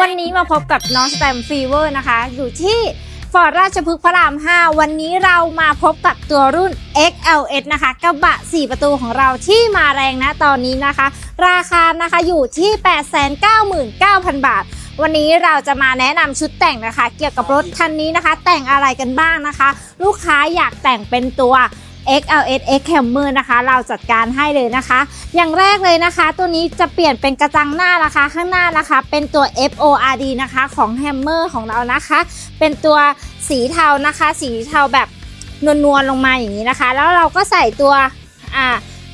วันนี้มาพบกับน้องสแตมฟีเวอร์นะคะ อยู่ที่ฟอร์ดราชพฤกษ์พระราม 5 วันนี้เรามาพบกับตัวรุ่น XLS นะคะกระบะ 4 ประตูของเราที่มาแรงนะตอนนี้นะคะ ราคานะคะอยู่ที่ 899,000 บาท วันนี้เราจะมาแนะนำชุดแต่งนะคะ เกี่ยวกับรถคันนี้นะคะ แต่งอะไรกันบ้างนะคะ ลูกค้าอยากแต่งเป็นตัว XLS X Hammer นะคะ เราจัดการให้เลยนะคะ อย่างแรกเลยนะคะ ตัวนี้จะเปลี่ยนเป็นกระจังหน้านะคะ ข้างหน้านะคะ เป็นตัว FORD นะคะของ Hammer ของเรานะคะ เป็นตัวสีเทานะคะ สีเทาแบบนวลๆลงมาอย่างนี้นะคะ แล้วเราก็ใส่ตัวอ่า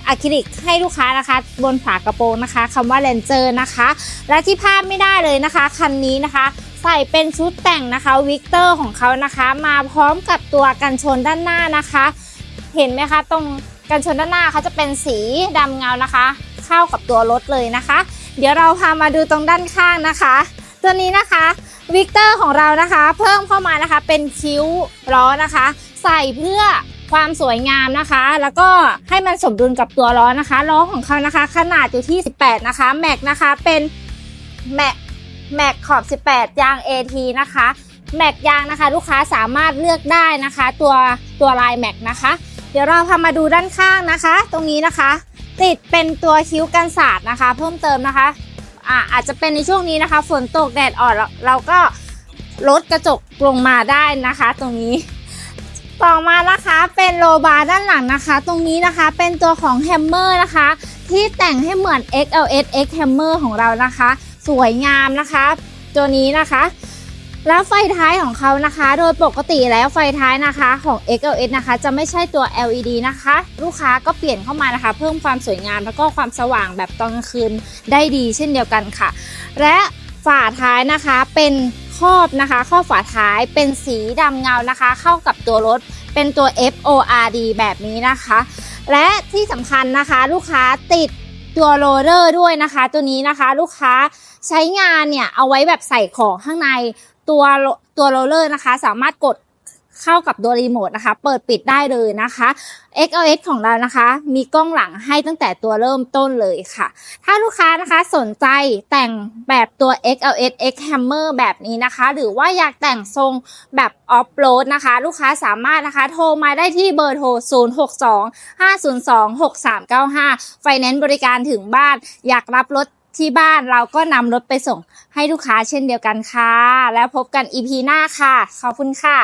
อะคริลิกให้ลูกค้านะคะ บนฝากระโปรงนะคะคำว่า Ranger นะคะ และที่พลาดไม่ได้เลยนะคะคันนี้นะคะ ใส่เป็นชุดแต่งนะคะวิกเตอร์ของเขานะคะ มาพร้อมกับตัวกันชนด้านหน้านะคะ เห็นไหมคะ ตรงกันชนด้านหน้าเขาจะเป็นสีดำเงานะคะ เข้ากับตัวรถเลยนะคะ เดี๋ยวเราพามาดูตรงด้านข้างนะคะ ตัวนี้นะคะวิกเตอร์ของเรานะคะ เพิ่มเข้ามานะคะเป็นคิ้วล้อนะคะ ใส่เพื่อความสวยงามนะคะ แล้วก็ให้มันสมดุลกับตัวล้อนะคะล้อของเขานะคะ ขนาดอยู่ที่ 18 นะคะแม็กนะคะเป็นแม็กแม็กขอบ 18 ยาง AT นะคะแม็กยางนะคะ ลูกค้าสามารถเลือกได้นะคะ ตัวตัวลายแม็กนะคะ เดี๋ยวเราพามาดูด้านข้างนะคะ ตรงนี้นะคะ ติดเป็นตัวคิ้วกันศาสตร์นะคะ เพิ่มเติมนะคะอ่าอาจจะเป็นในช่วงนี้นะคะ ฝนตกแดดอ่อนเราเราก็ลดกระจกลงมาได้นะคะ ตรงนี้ ต่อมานะคะเป็นโลบาร์ด้านหลังนะคะ ตรงนี้นะคะเป็นตัวของแฮมเมอร์นะคะ ที่แต่งให้เหมือน XLS X Hammer ของเรานะคะ สวยงามนะคะ ตัวนี้นะคะ แล้วไฟท้ายของเขานะคะ โดยปกติแล้วไฟท้ายนะคะของ XLS นะคะ จะไม่ใช่ตัว LED นะคะ ลูกค้าก็เปลี่ยนเข้ามานะคะ เพิ่มความสวยงามแล้วก็ความสว่างแบบตอนกลางคืนได้ดีเช่นเดียวกันค่ะ และฝาท้ายนะคะเป็นครอบนะคะครอบฝาท้ายเป็นสีดำเงานะคะ เข้ากับตัวรถเป็นตัว FORD แบบนี้นะคะ และที่สำคัญนะคะลูกค้าติดตัวโรเลอร์ด้วยนะคะ ตัวนี้นะคะลูกค้าใช้งานเนี่ยเอาไว้แบบใส่ของข้างใน ตัวตัวโรลเลอร์นะคะ สามารถกดเข้ากับตัวรีโมทนะคะ เปิดปิดได้เลยนะคะ XLS ของเรานะคะ มีกล้องหลังให้ตั้งแต่ตัวเริ่มต้นเลยค่ะ ถ้าลูกค้านะคะสนใจแต่งแบบตัว XLS X Hammer แบบนี้นะคะ หรือว่าอยากแต่งทรงแบบออฟโรดนะคะ ลูกค้าสามารถนะคะโทรมาได้ที่เบอร์โทร 062 502 6395 ไฟแนนซ์บริการถึงบ้านอยากรับรถ ที่บ้านเราก็นำรถไปส่งให้ลูกค้าเช่นเดียวกันค่ะ แล้วพบกัน EP หน้าค่ะ ขอบคุณค่ะ